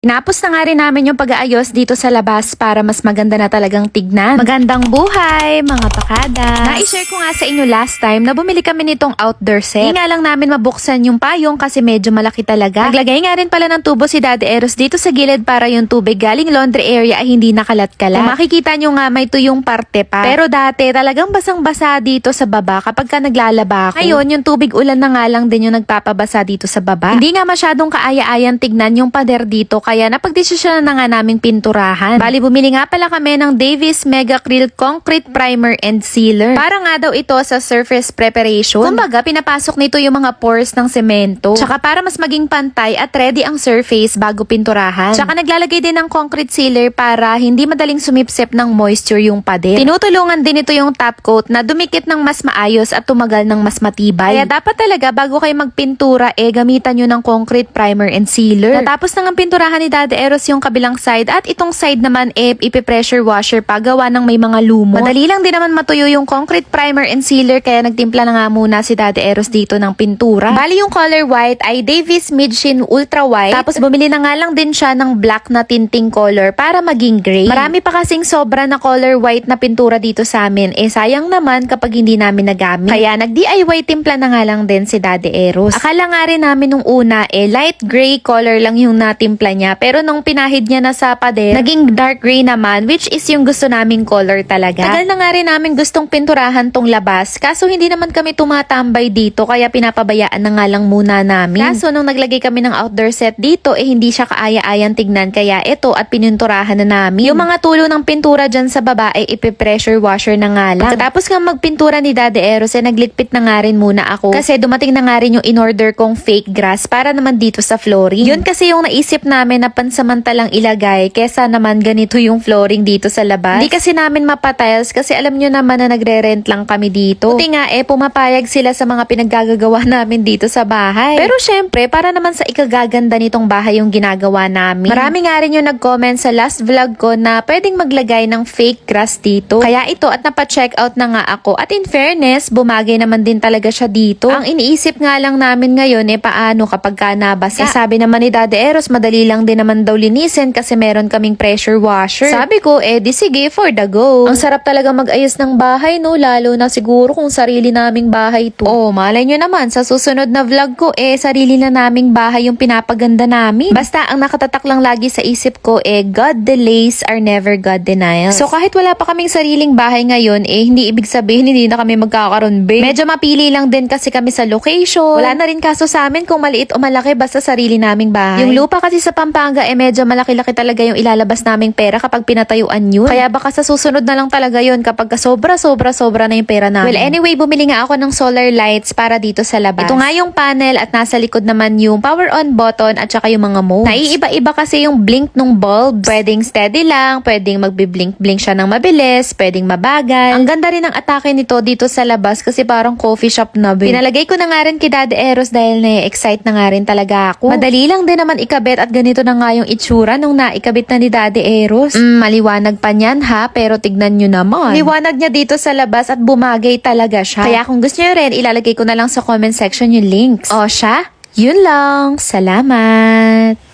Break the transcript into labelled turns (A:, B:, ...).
A: Tinapos na nga rin namin yung pag-aayos dito sa labas para mas maganda na talagang tignan. Magandang buhay, mga pakada. Na-share ko nga sa inyo last time na bumili kami nitong outdoor set. Hindi nga lang namin mabuksan yung payong kasi medyo malaki talaga. Naglagay nga rin pala ng tubo si Daddy Eros dito sa gilid para yung tubig galing laundry area ay hindi nakalat-kalat. Kung makikita nyo nga may tuyong parte pa. Pero dati talagang basang-basa dito sa baba kapag ka naglalaba ako. Ngayon yung tubig ulan na nga lang din yung nagpapabasa dito sa baba. Hindi nga masyadong kaaya-ayan tignan yung pader dito kaya napagdesisyonan na nga naming pinturahan. Bali bumili nga pala kami ng Davis Mega Acryl Concrete Primer and Sealer. Para nga daw ito sa surface preparation. Kumbaga pinapasok nito yung mga pores ng semento. Tsaka para mas maging pantay at ready ang surface bago pinturahan. Tsaka naglalagay din ng concrete sealer para hindi madaling sumipsip ng moisture yung pader. Tinutulungan din ito yung top coat na dumikit ng mas maayos at tumagal ng mas matibay. Kaya dapat talaga bago kayo magpintura eh gamitan nyo ng concrete primer and sealer. Natapos na nga pinturahan ni Daddy Eros yung kabilang side at itong side naman eh ipipressure washer pa gawa ng may mga lumot. Madali lang din naman matuyo yung concrete primer and sealer kaya nagtimpla na nga muna si Daddy Eros dito ng pintura. Bali yung color white ay Davis Midshin Ultra White. Tapos bumili na nga lang din siya ng black na tinting color para maging gray. Marami pa kasing sobra na color white na pintura dito sa amin. Eh sayang naman kapag hindi namin nagamit. Kaya nag-DIY timpla na nga lang din si Daddy Eros. Akala nga rin namin nung una eh light gray color lang yung natimpla niya. Pero nung pinahid niya na sa pader, naging dark gray naman which is yung gusto naming color talaga. Tagal na nga rin namin gustong pinturahan tong labas. Kaso hindi naman kami tumatambay dito kaya pinapabayaan na nga lang muna namin. Kaso nung naglagay kami ng outdoor set dito eh hindi siya kaaya-ayang tignan kaya ito at pininturahan na namin. Yung mga tulo ng pintura dyan sa baba ay ipipressure washer na nga lang. Pagkatapos nga magpintura ni Daddy Eros eh naglitpit na nga rin muna ako kasi dumating na nga rin yung in-order kong fake grass para naman dito sa flooring. Yun kasi yung naisip namin na pansamantalang ilagay kesa naman ganito yung flooring dito sa labas. Hindi kasi namin mapatiles kasi alam nyo naman na nagre-rent lang kami dito. Buti nga eh pumapayag sila sa mga pinaggagawa namin dito sa bahay. Pero syempre para naman sa ikagaganda nitong bahay yung ginagawa namin. Marami nga rin yung nag-comment sa last vlog ko na pwedeng maglagay ng fake grass dito. Kaya ito at napa-check out na nga ako. At in fairness, bumagay naman din talaga siya dito. Ang iniisip nga lang namin ngayon eh paano kapag ka nabasa. Eh, sabi naman ni Daddy Eros, madali lang din naman daw linisin kasi meron kaming pressure washer. Sabi ko, eh di sige, for the go. Ang sarap talaga mag-ayos ng bahay no, lalo na siguro kung sarili naming bahay to. Oh, malay nyo naman, sa susunod na vlog ko, eh sarili na naming bahay yung pinapaganda namin. Basta ang nakatatak lang lagi sa isip ko, eh God delays are never God denials. So kahit wala pa kaming sariling bahay ngayon, eh hindi ibig sabihin hindi na kami magkakaroon, babe. Medyo mapili lang din kasi kami sa location. Wala na rin kaso sa amin kung maliit o malaki basta sarili naming bahay. Yung lupa kasi sa Pampanga, eh medyo malaki-laki talaga yung ilalabas naming pera kapag pinatayuan yun. Kaya baka sa susunod na lang talaga yun kapag sobra, sobra, sobra na yung pera namin. Well, anyway, bumili nga ako ng solar lights para dito sa labas. Ito nga yung panel at nasa likod naman yung power on button at saka yung mga modes. Naiiba-iba kasi yung blink ng bulbs. Pwedeng steady lang, pwedeng magbi-blink-blink siya ng mabilis, pwedeng mabagal. Ang ganda rin ng atake nito dito sa labas kasi parang coffee shop na ba. Pinalagay ko na nga rin kay Daddy Eros dahil na-excite na nga rin talaga ako. Madali lang din naman ikabit at ganito na nga yung itsura nung naikabit na ni Daddy Eros. Mm, maliwanag pa niyan ha, pero tignan nyo naman. Liwanag niya dito sa labas at bumagay talaga siya. Kaya kung gusto nyo rin, ilalagay ko na lang sa comment section yung links. O siya, yun lang. Salamat!